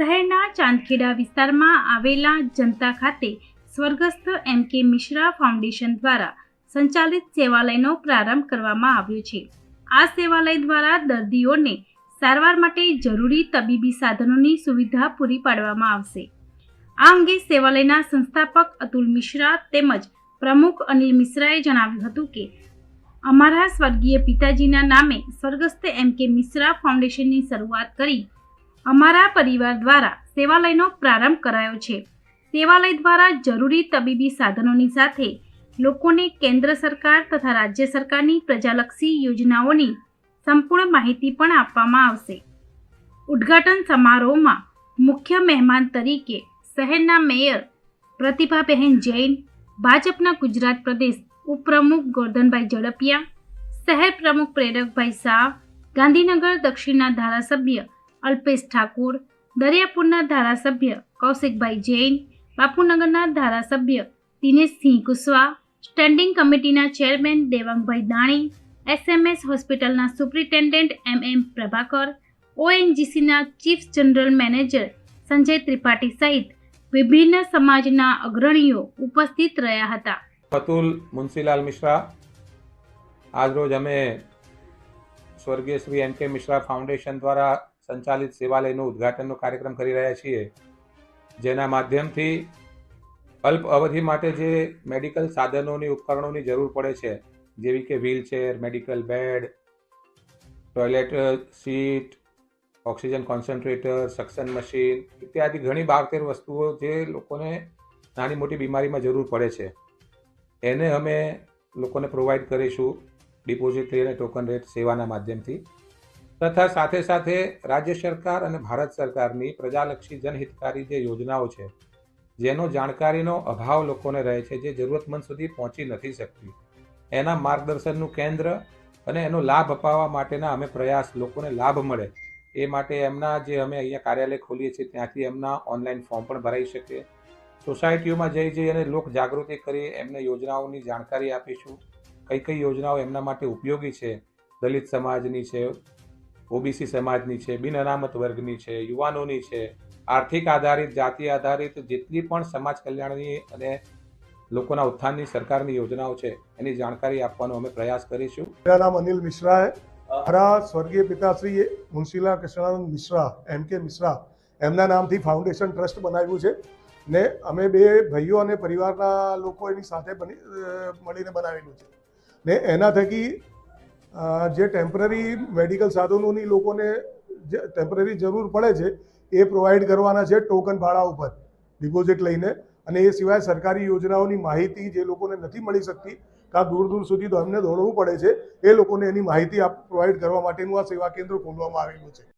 શહેરના ચાંદખેડા વિસ્તારમાં આવેલા જનતા ખાતે સ્વર્ગસ્થ એમ કે મિશ્રા ફાઉન્ડેશન દ્વારા સંચાલિત સેવાલયનો પ્રારંભ કરવામાં આવ્યો છે. આ સેવાલય દ્વારા દર્દીઓને સારવાર માટે જરૂરી તબીબી સાધનોની સુવિધા પૂરી પાડવામાં આવશે. આ અંગે સેવાલયના સંસ્થાપક અતુલ મિશ્રા તેમજ પ્રમુખ અનિલ મિશ્રાએ જણાવ્યું હતું કે, અમારા સ્વર્ગીય પિતાજીના નામે સ્વર્ગસ્થ એમ કે મિશ્રા ફાઉન્ડેશનની શરૂઆત કરી અમારા પરિવાર દ્વારા સેવાલયનો પ્રારંભ કરાયો છે. સેવાલય દ્વારા જરૂરી તબીબી સાધનોની સાથે લોકોને કેન્દ્ર સરકાર તથા રાજ્ય સરકારની પ્રજાલક્ષી યોજનાઓની સંપૂર્ણ માહિતી પણ આપવામાં આવશે. ઉદ્ઘાટન સમારોહમાં મુખ્ય મહેમાન તરીકે શહેરના મેયર પ્રતિભાબહેન જૈન, ભાજપના ગુજરાત પ્રદેશ ઉપપ્રમુખ ગોરધનભાઈ ઝડપિયા, શહેર પ્રમુખ પ્રેરકભાઈ શાહ, ગાંધીનગર દક્ષિણના ધારાસભ્ય અલ્પેશ ઠાકુર, દરિયાપુરના ધારાસભ્ય કૌશિકભાઈ જૈન, બાપુનગરના ધારાસભ્ય દિનેશસિંહ કુશવા, સ્ટેન્ડિંગ કમિટીના ચેરમેન દેવાંગભાઈ દાણી, એસએમએસ હોસ્પિટલના superintendent M M Prabhakar, ઓએનજીસીના chief general manager Sanjay Tripathi સહિત વિભિન્ન સમાજના અગ્રણીઓ ઉપસ્થિત રહ્યા હતા. અતુલ મુનસીલાલ મિશ્રા, આજરોજ અમે સ્વર્ગીય શ્રી એમ કે મિશ્રા ફાઉન્ડેશન દ્વારા સંચાલિત સેવાલયનું ઉદ્ઘાટનનો કાર્યક્રમ કરી રહ્યા છીએ. જેના માધ્યમથી અલ્પ અવધિ માટે જે મેડિકલ સાધનોની ઉપકરણોની જરૂર પડે છે, જેવી કે wheelchair, medical bed, toilet seat, oxygen concentrator, suction machine ઇત્યાદિ ઘણી બારતેર વસ્તુઓ જે લોકોને નાની મોટી બીમારીમાં જરૂર પડે છે. એને અમે લોકોને પ્રોવાઈડ કરીશું ડિપોઝિટ લઈને ટોકન રેટ સેવાના માધ્યમથી. તથા સાથે સાથે રાજ્ય સરકાર અને ભારત સરકારની પ્રજાલક્ષી જનહિતકારી જે યોજનાઓ છે, જેનો જાણકારીનો અભાવ લોકોને રહે છે, જે જરૂરતમંદ સુધી પહોંચી નથી શકતી. એના માર્ગદર્શનનું કેન્દ્ર અને એનો લાભ અપાવવા માટેના અમે પ્રયાસ લોકોને લાભ મળે, એ માટે એમના જે અમે અહીંયા કાર્યાલય ખોલીએ છીએ ત્યાંથી એમના ઓનલાઈન ફોર્મ પણ ભરાઈ શકે. સોસાયટીઓમાં જઈ જઈ અને લોક જાગૃતિ કરી એમને યોજનાઓની જાણકારી આપીશું. કઈ કઈ યોજનાઓ એમના માટે ઉપયોગી છે? દલિત સમાજની છે ઓબીસી સમાજની છે બિન અનામત વર્ગની છે યુવાનોની છે આર્થિક આધારિત જાતિ આધારિત જેટલી પણ સમાજ કલ્યાણની અને લોકોના ઉત્થાનની સરકારની યોજનાઓ છે એની જાણકારી આપવાનો અમે પ્રયાસ કરીશું. મારા નામ અનિલ મિશ્રાએ મારા સ્વર્ગીય પિતાશ્રી મુનશીલા કૃષ્ણાનંદ મિશ્રા એમ કે મિશ્રા એમના નામથી ફાઉન્ડેશન ટ્રસ્ટ બનાવ્યું છે ને અમે બે ભાઈઓ અને પરિવારના લોકો એની સાથે મળીને બનાવેલું છે. ને એના થકી જે ટેમ્પરરી મેડિકલ સાધનોની લોકોને જે ટેમ્પરરી જરૂર પડે છે, એ પ્રોવાઈડ કરવાના છે ટોકન ભાડા ઉપર ડિપોઝિટ લઈને. અને એ સિવાય સરકારી યોજનાઓની માહિતી જે લોકોને નથી મળી શકતી, કાં દૂર દૂર સુધી અમને દોડવું પડે છે, એ લોકોને એની માહિતી આપ પ્રોવાઈડ કરવા માટેનું આ સેવા કેન્દ્ર ખોલવામાં આવેલું છે.